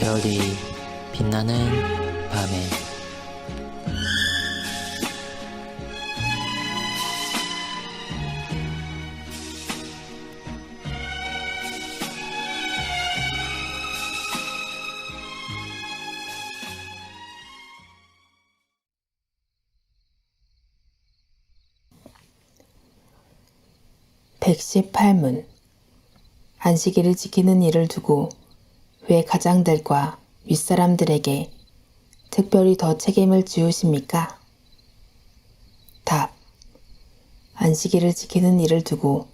별이 빛나는 밤에. 백십팔문. 안식일을 지키는 일을 두고 왜 가장들과 윗사람들에게 특별히 더 책임을 지우십니까? 답. 안식일을 지키는 일을 두고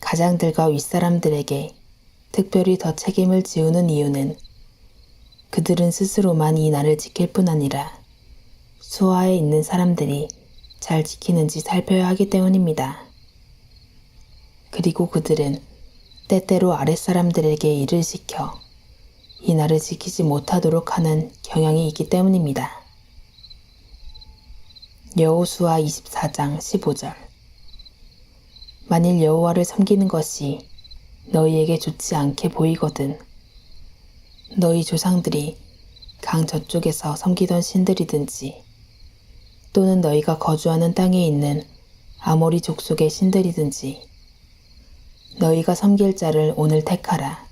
가장들과 윗사람들에게 특별히 더 책임을 지우는 이유는 그들은 스스로만 이 날을 지킬 뿐 아니라 수하에 있는 사람들이 잘 지키는지 살펴야 하기 때문입니다. 그리고 그들은 때때로 아랫사람들에게 일을 시켜 이 날을 지키지 못하도록 하는 경향이 있기 때문입니다. 여호수아 24장 15절 만일 여호와를 섬기는 것이 너희에게 좋지 않게 보이거든 너희 조상들이 강 저쪽에서 섬기던 신들이든지 또는 너희가 거주하는 땅에 있는 아모리 족속의 신들이든지 너희가 섬길 자를 오늘 택하라.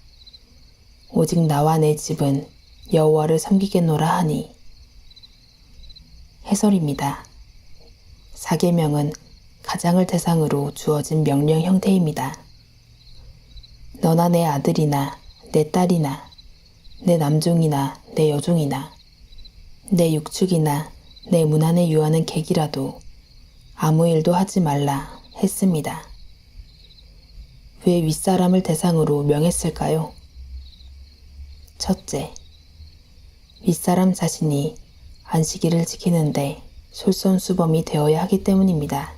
오직 나와 내 집은 여호와를 섬기겠노라 하니. 해설입니다. 사계명은 가장을 대상으로 주어진 명령 형태입니다. 너나 내 아들이나 내 딸이나 내 남종이나 내 여종이나 내 육축이나 내 문안에 유하는 객이라도 아무 일도 하지 말라 했습니다. 왜 윗사람을 대상으로 명했을까요? 첫째, 윗사람 자신이 안식일을 지키는데 솔선수범이 되어야 하기 때문입니다.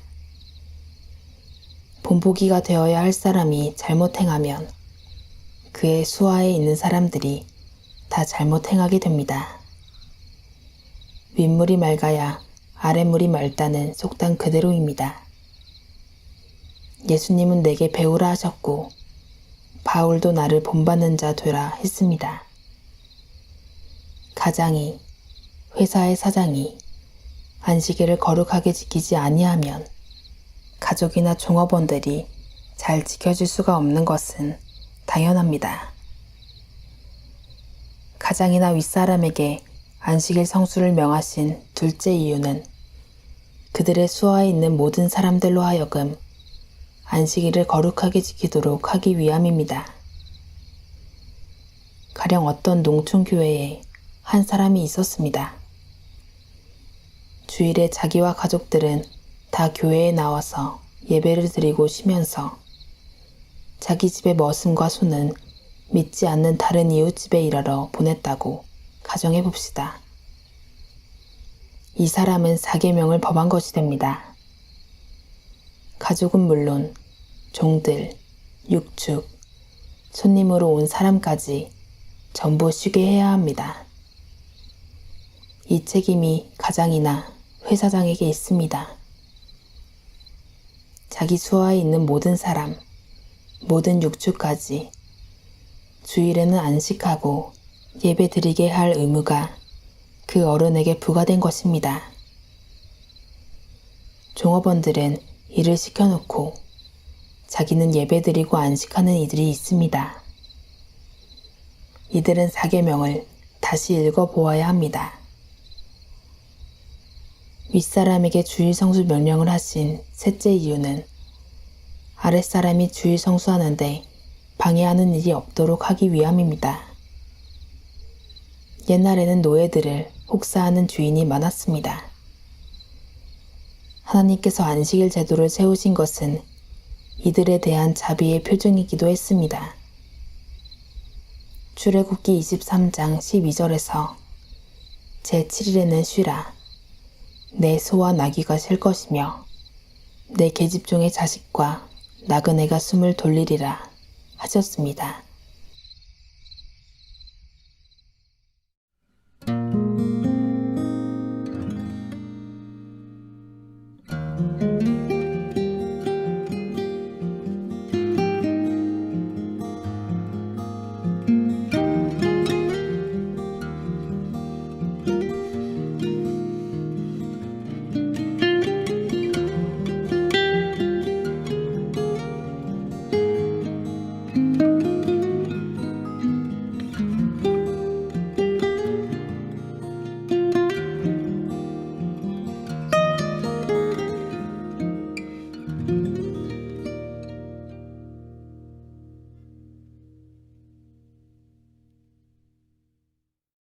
본보기가 되어야 할 사람이 잘못 행하면 그의 수하에 있는 사람들이 다 잘못 행하게 됩니다. 윗물이 맑아야 아랫물이 맑다는 속담 그대로입니다. 예수님은 내게 배우라 하셨고 바울도 나를 본받는 자 되라 했습니다. 가장이 회사의 사장이 안식일을 거룩하게 지키지 아니하면 가족이나 종업원들이 잘 지켜줄 수가 없는 것은 당연합니다. 가장이나 윗사람에게 안식일 성수를 명하신 둘째 이유는 그들의 수하에 있는 모든 사람들로 하여금 안식일을 거룩하게 지키도록 하기 위함입니다. 가령 어떤 농촌교회에 한 사람이 있었습니다. 주일에 자기와 가족들은 다 교회에 나와서 예배를 드리고 쉬면서 자기 집의 머슴과 소는 믿지 않는 다른 이웃집에 일하러 보냈다고 가정해 봅시다. 이 사람은 사계명을 범한 것이 됩니다. 가족은 물론 종들, 육축, 손님으로 온 사람까지 전부 쉬게 해야 합니다. 이 책임이 가장이나 회사장에게 있습니다. 자기 수하에 있는 모든 사람, 모든 육축까지 주일에는 안식하고 예배 드리게 할 의무가 그 어른에게 부과된 것입니다. 종업원들은 일을 시켜놓고 자기는 예배 드리고 안식하는 이들이 있습니다. 이들은 사계명을 다시 읽어보아야 합니다. 윗사람에게 주일 성수 명령을 하신 셋째 이유는 아랫사람이 주일 성수하는데 방해하는 일이 없도록 하기 위함입니다. 옛날에는 노예들을 혹사하는 주인이 많았습니다. 하나님께서 안식일 제도를 세우신 것은 이들에 대한 자비의 표징이기도 했습니다. 출애굽기 23장 12절에서 제7일에는 쉬라. 내 소와 나귀가 쉴 것이며 내 계집종의 자식과 나그네가 숨을 돌리리라 하셨습니다.